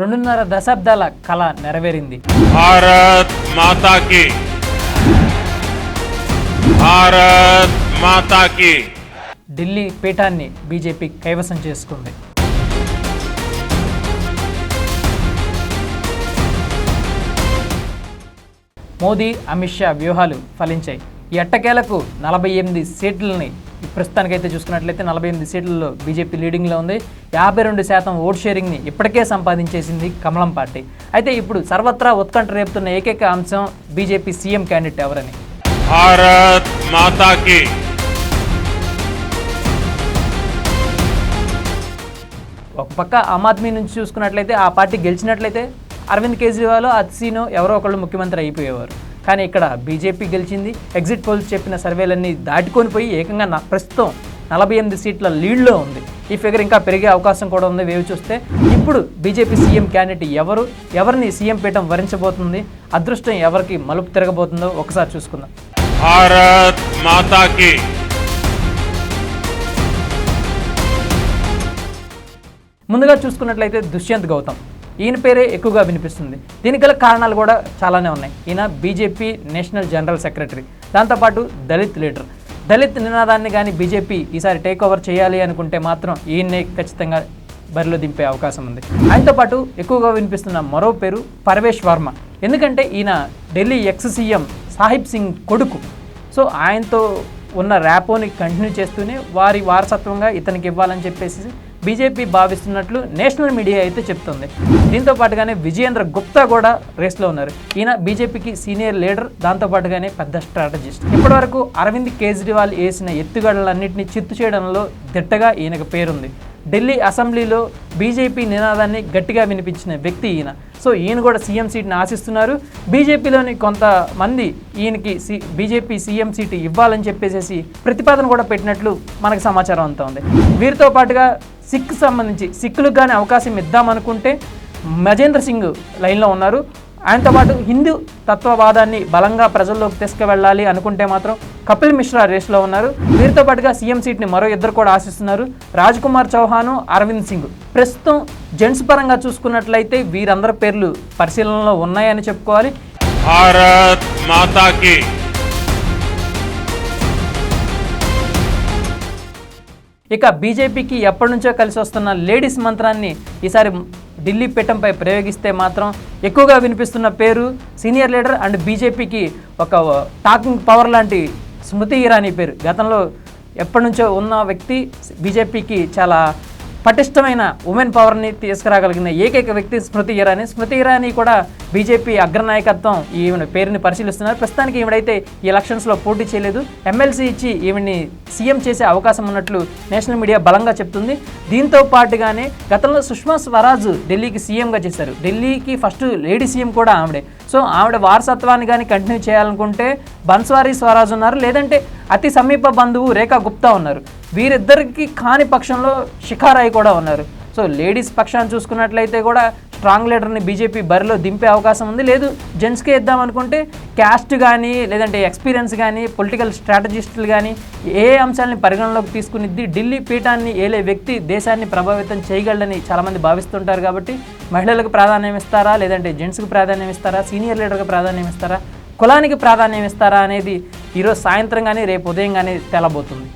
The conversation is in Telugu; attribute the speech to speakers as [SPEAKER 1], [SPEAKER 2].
[SPEAKER 1] రెండున్నర దశాబ్దాల కళ నెరవేరింది.
[SPEAKER 2] భారత్ మాతాకి. భారత్ మాతాకి.
[SPEAKER 1] ఢిల్లీ పీఠాన్ని బీజేపీ కైవసం చేసుకుంది. మోదీ అమిత్ షా వ్యూహాలు ఫలించాయి. ఎట్టకేలకు నలభై ఎనిమిది సీట్లని ప్రస్తుతానికైతే చూసుకున్నట్లయితే నలభై ఎనిమిది సీట్లలో బీజేపీ లీడింగ్లో ఉంది. యాభై రెండు శాతం ఓట్ షేరింగ్ని ఇప్పటికే సంపాదించేసింది కమలం పార్టీ. అయితే ఇప్పుడు సర్వత్రా ఉత్కంఠ రేపుతున్న ఏకైక అంశం బీజేపీ సీఎం క్యాండిడేట్ ఎవరని.
[SPEAKER 2] భారత్ మాతాకి.
[SPEAKER 1] ఒక పక్క ఆమ్ ఆద్మీ నుంచి చూసుకున్నట్లయితే ఆ పార్టీ గెలిచినట్లయితే అరవింద్ కేజ్రీవాల్ అత్సీనో ఎవరో ఒకళ్ళు ముఖ్యమంత్రి అయిపోయేవారు. కానీ ఇక్కడ బీజేపీ గెలిచింది. ఎగ్జిట్ పోల్స్ చెప్పిన సర్వేలన్నీ దాటుకొని పోయి ఏకంగా ప్రస్తుతం నలభై ఎనిమిది సీట్ల లీడ్లో ఉంది. ఈ ఫిగర్ ఇంకా పెరిగే అవకాశం కూడా ఉంది. వేవి చూస్తే ఇప్పుడు బీజేపీ సీఎం క్యాండిడేట్ ఎవరు? ఎవరిని సీఎం పీఠం వరించబోతుంది? అదృష్టం ఎవరికి మలుపు తిరగబోతుందో ఒకసారి చూసుకుందాం.
[SPEAKER 2] భారత్ మాతాకి.
[SPEAKER 1] ముందుగా చూసుకున్నట్లయితే దుష్యంత్ గౌతమ్. ఈయన పేరే ఎక్కువగా వినిపిస్తుంది. దీనికి గల కారణాలు కూడా చాలానే ఉన్నాయి. ఈయన బీజేపీ నేషనల్ జనరల్ సెక్రటరీ దాంతోపాటు దళిత్ లీడర్. దళిత్ నినాదాన్ని కానీ బీజేపీ ఈసారి టేక్ ఓవర్ చేయాలి అనుకుంటే మాత్రం ఈయన్నే ఖచ్చితంగా బరిలో దింపే అవకాశం ఉంది. ఆయనతో పాటు ఎక్కువగా వినిపిస్తున్న మరో పేరు పరవేష్ వర్మ. ఎందుకంటే ఈయన ఢిల్లీ ఎక్స్ సీఎం సాహిబ్ సింగ్ కొడుకు. సో ఆయనతో ఉన్న ర్యాపోని కంటిన్యూ చేస్తూనే వారి వారసత్వంగా ఇతనికి ఇవ్వాలని చెప్పేసి బీజేపీ భావిస్తున్నట్లు నేషనల్ మీడియా అయితే చెప్తుంది. దీంతో పాటుగానే విజయేంద్ర గుప్తా కూడా రేస్లో ఉన్నారు. ఈయన బీజేపీకి సీనియర్ లీడర్ దాంతో పాటుగానే పెద్ద స్ట్రాటజిస్ట్. ఇప్పటివరకు అరవింద్ కేజ్రీవాల్ వేసిన ఎత్తుగడలన్నింటినీ చిత్తు చేయడంలో దిట్టగా ఈయనకు పేరుంది. ఢిల్లీ అసెంబ్లీలో బీజేపీ నినాదాన్ని గట్టిగా వినిపించిన వ్యక్తి ఈయన. సో ఈయన కూడా సీఎం సీట్ని ఆశిస్తున్నారు. బీజేపీలోని కొంతమంది ఈయనకి సి బీజేపీ సీఎం సీటు ఇవ్వాలని చెప్పేసి ప్రతిపాదన కూడా పెట్టినట్లు మనకు సమాచారం అంతా ఉంది. వీరితో పాటుగా సిక్ సంబంధించి సిక్కులకు కానీ అవకాశం ఇద్దామనుకుంటే మజేంద్ర సింగ్ లైన్లో ఉన్నారు. ఆయనతో పాటు హిందూ తత్వవాదాన్ని బలంగా ప్రజల్లోకి తీసుకువెళ్ళాలి అనుకుంటే మాత్రం కపిల్ మిశ్రా రేస్లో ఉన్నారు. వీరితో పాటుగా సీఎం సీట్ని మరో ఇద్దరు కూడా ఆశిస్తున్నారు. రాజ్ కుమార్ చౌహాను అరవింద్ సింగ్. ప్రస్తుతం జెంట్స్ పరంగా చూసుకున్నట్లయితే వీరందరి పేర్లు పరిశీలనలో ఉన్నాయని చెప్పుకోవాలి.
[SPEAKER 2] భారత్ మాతాకి.
[SPEAKER 1] ఇక బీజేపీకి ఎప్పటి నుంచో కలిసి వస్తున్న లేడీస్ మంత్రాన్ని ఈసారి ఢిల్లీ పీఠంపై ప్రయోగిస్తే మాత్రం ఎక్కువగా వినిపిస్తున్న పేరు సీనియర్ లీడర్ అండ్ బీజేపీకి ఒక టాకింగ్ పవర్ లాంటి స్మృతి ఇరానీ పేరు. గతంలో ఎప్పటి నుంచో ఉన్న వ్యక్తి బీజేపీకి చాలా పటిష్టమైన ఉమెన్ పవర్ని తీసుకురాగలిగిన ఏకైక వ్యక్తి స్మృతి ఇరానీ. స్మృతి ఇరానీ కూడా బీజేపీ అగ్రనాయకత్వం ఈమె పేరుని పరిశీలిస్తున్నారు. ప్రస్తుతానికి ఈవిడైతే ఈ ఎలక్షన్స్లో పోటీ చేయలేదు. ఎమ్మెల్సీ ఇచ్చి ఈవిడ్ని సీఎం చేసే అవకాశం ఉన్నట్లు నేషనల్ మీడియా బలంగా చెప్తుంది. దీంతో పాటుగానే గతంలో సుష్మా స్వరాజ్ ఢిల్లీకి సీఎంగా చేశారు. ఢిల్లీకి ఫస్ట్ లేడీ సీఎం కూడా ఆవిడే. సో ఆవిడ వారసత్వాన్ని కానీ కంటిన్యూ చేయాలనుకుంటే బన్స్వారీ స్వరాజ్ ఉన్నారు. లేదంటే అతి సమీప బంధువు రేఖా గుప్తా ఉన్నారు. వీరిద్దరికి కాని పక్షంలో షికారాయి కూడా ఉన్నారు. సో లేడీస్ పక్షాన్ని చూసుకున్నట్లయితే కూడా స్ట్రాంగ్ లీడర్ని బీజేపీ బరిలో దింపే అవకాశం ఉంది. లేదు జెంట్స్కే ఇద్దాం అనుకుంటే క్యాస్ట్ కానీ లేదంటే ఎక్స్పీరియన్స్ కానీ పొలిటికల్ స్ట్రాటజిస్టులు కానీ ఏ అంశాలని పరిగణలోకి తీసుకునిద్ది ఢిల్లీ పీఠాన్ని ఏలే వ్యక్తి దేశాన్ని ప్రభావితం చేయగలడని చాలామంది భావిస్తుంటారు కాబట్టి మహిళలకు ప్రాధాన్యం ఇస్తారా లేదంటే జెంట్స్కి ప్రాధాన్యం ఇస్తారా సీనియర్ లీడర్కి ప్రాధాన్యం ఇస్తారా కులానికి ప్రాధాన్యం ఇస్తారా అనేది ఈరోజు సాయంత్రం కానీ రేపు ఉదయం కానీ తేలబోతుంది.